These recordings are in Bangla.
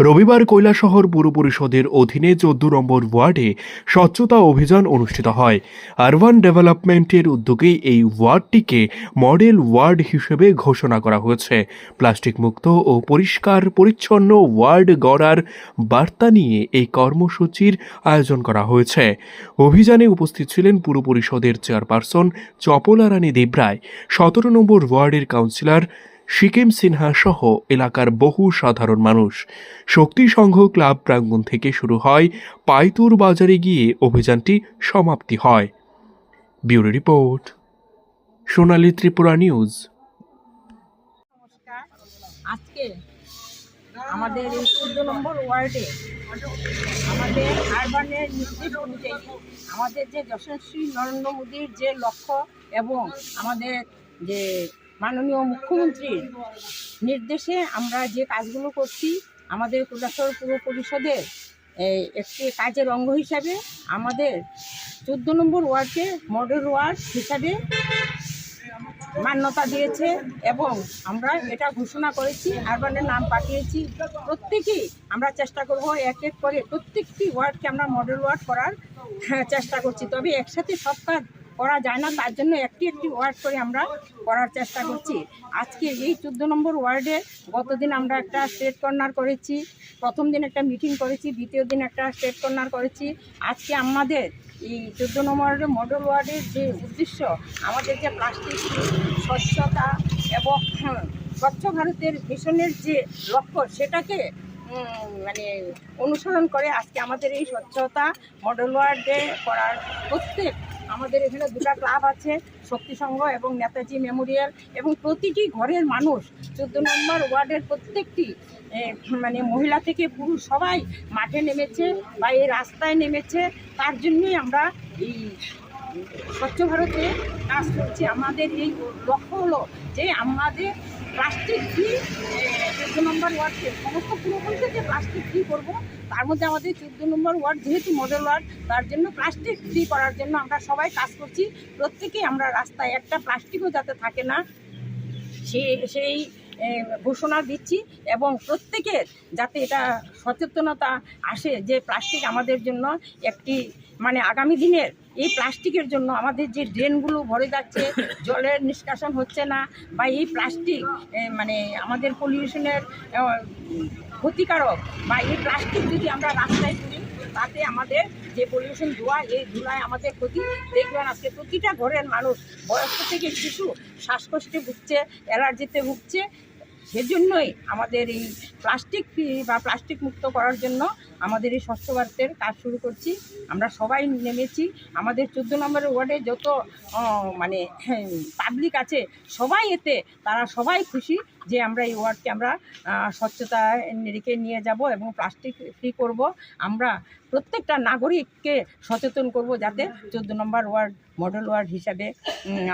রবিবার কৈলাসহর পুর পরিষদের অধীনে চোদ্দ নম্বর ওয়ার্ডে স্বচ্ছতা অভিযান অনুষ্ঠিত হয়। আরবান ডেভেলপমেন্টের উদ্যোগে এই ওয়ার্ডটিকে মডেল ওয়ার্ড হিসেবে ঘোষণা করা হয়েছে। প্লাস্টিক মুক্ত ও পরিষ্কার পরিচ্ছন্ন ওয়ার্ড গড়ার বার্তা নিয়ে এই কর্মসূচির আয়োজন করা হয়েছে। অভিযানে উপস্থিত ছিলেন পুর পরিষদের চেয়ারপারসন চপলা রানী দেবরায়। সতেরো নম্বর ওয়ার্ডের কাউন্সিলর সিকিম সিনহা সহ এলাকার বহু সাধারণ মানুষ। শক্তি সংঘ ক্লাব প্রাঙ্গণ থেকে শুরু হয় পাইতুর বাজারে গিয়ে অভিযানটি সমাপ্তি হয়। Bureau report, Sonali Tripura news. আজকে আমাদের এই চোদ্দ নম্বর ওয়ার্ডে আমাদের আরবানের নির্দেশ অনুযায়ী আমাদের যে যশস্বী নরেন্দ্র মোদীর যে লক্ষ্য এবং আমাদের যে মাননীয় মুখ্যমন্ত্রীর নির্দেশে আমরা যে কাজগুলো করছি আমাদের কৈলাসহর পুর পরিষদের একটি কাজের অঙ্গ হিসাবে আমাদের চোদ্দ নম্বর ওয়ার্ডকে মডেল ওয়ার্ড হিসাবে মান্যতা দিয়েছে এবং আমরা এটা ঘোষণা করেছি আরবানের নাম পাঠিয়েছি। প্রত্যেকেই আমরা চেষ্টা করব এক এক করে প্রত্যেকটি ওয়ার্ডকে আমরা মডেল ওয়ার্ড করার হ্যাঁ, চেষ্টা করছি। তবে একসাথে সব কাজ করা যায় না তার জন্য একটি একটি ওয়ার্ড করে আমরা করার চেষ্টা করছি। আজকে এই চোদ্দ নম্বর ওয়ার্ডে গতদিন আমরা একটা স্টেট কর্নার করেছি প্রথম দিন একটা মিটিং করেছি দ্বিতীয় দিন একটা স্টেট কর্নার করেছি। আজকে আমাদের এই চোদ্দ নম্বর মডেল ওয়ার্ডের যে উদ্দেশ্য আমাদের যে প্লাস্টিক স্বচ্ছতা এবং হ্যাঁ, স্বচ্ছ ভারতের মিশনের যে লক্ষ্য সেটাকে মানে অনুসরণ করে আজকে আমাদের এই স্বচ্ছতা মডেল ওয়ার্ডে করার প্রত্যেক আমাদের এখানে দুটা ক্লাব আছে, শক্তি সংঘ এবং নেতাজি মেমোরিয়াল এবং প্রতিটি ঘরের মানুষ, চোদ্দ নম্বর ওয়ার্ডের প্রত্যেকটি মানে মহিলা থেকে পুরুষ সবাই মাঠে নেমেছে বা এই রাস্তায় নেমেছে। তার জন্যই আমরা এই স্বচ্ছ ভারতে কাজ করছি। আমাদের এই লক্ষ্য হলো যে আমাদের প্লাস্টিক ফ্রি চোদ্দ নম্বর ওয়ার্ডকে সমস্ত পুরোপুরিতে যে প্লাস্টিক ফ্রি করব। তার মধ্যে আমাদের চোদ্দ নম্বর ওয়ার্ড যেহেতু মডেল ওয়ার্ড, তার জন্য প্লাস্টিক ফ্রি করার জন্য আমরা সবাই কাজ করছি। প্রত্যেকেই আমরা রাস্তায় একটা প্লাস্টিকও যাতে থাকে না, সে, সেই ঘোষণা দিচ্ছি এবং প্রত্যেকের যাতে এটা সচেতনতা আসে যে প্লাস্টিক আমাদের জন্য একটি মানে আগামী দিনের এই প্লাস্টিকের জন্য আমাদের যে ড্রেনগুলো ভরে যাচ্ছে, জলের নিষ্কাশন হচ্ছে না বা এই প্লাস্টিক মানে আমাদের পলিউশনের ক্ষতিকারক বা এই প্লাস্টিক যদি আমরা রাস্তায় তুলি, তাতে আমাদের যে পলিউশন ধোয়া, এই ধুলায় আমাদের ক্ষতি। দেখবেন আজকে প্রতিটা ঘরের মানুষ বয়স্ক থেকে শিশু শ্বাসকষ্টে ভুগছে, অ্যালার্জিতে ভুগছে সেজন্যই আমাদের এই প্লাস্টিক ফ্রি বা প্লাস্টিক মুক্ত করার জন্য আমাদের এই স্বচ্ছ ভারতের কাজ শুরু করছি। আমরা সবাই নেমেছি। আমাদের চোদ্দ নম্বরের ওয়ার্ডে যত মানে পাবলিক আছে সবাই এতে তারা সবাই খুশি যে আমরা এই ওয়ার্ডকে আমরা আহ, স্বচ্ছতায় রেখে নিয়ে যাব এবং প্লাস্টিক ফ্রি করব। আমরা প্রত্যেকটা নাগরিককে সচেতন করব যাতে চোদ্দ নম্বর ওয়ার্ড মডেল ওয়ার্ড হিসাবে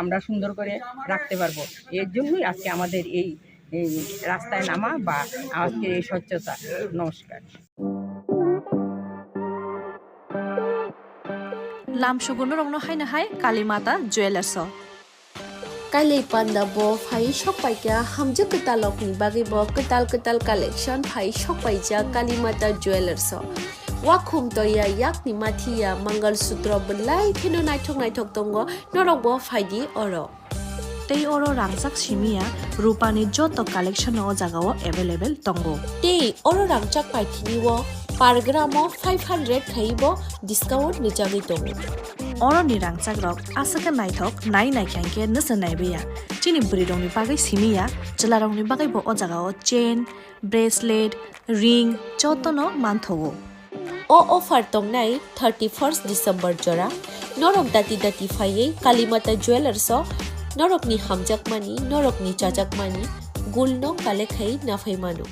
আমরা সুন্দর করে রাখতে পারব। এর জন্যই আজকে আমাদের এই এই রাস্তায় নামা বা আজকে এই স্বচ্ছতা নমস্কার লাম সুগুনো রংনো হাইনো হাই কালীমাতা জুয়েলার্স কাইলে পান্ডা ব ফাই সপাইকা হামজো কেতালক ni bagi bo ketal ketal collection phai sokpaija kalimata jewelers wa khum to ya yak ni mathia mangal sutra belai khino nai thok nai tei oro rangsak simia rupani joto collection o jagao available tongo te oro rangchak pai thini wo per gram o 500 khaibo discount nijagi tongo oro ni rangsak rok asaka naithok nai nai khankhe nasa nai chini buri rongni bagai simia chela rongni bagai bo o jagao chain bracelet ring joto no manthogo o offer tongnai 31st December jora norok dati dati phaiye kalimata jewelers o norok ni hamjak mani norok ni chajak mani gulno kale khai na manu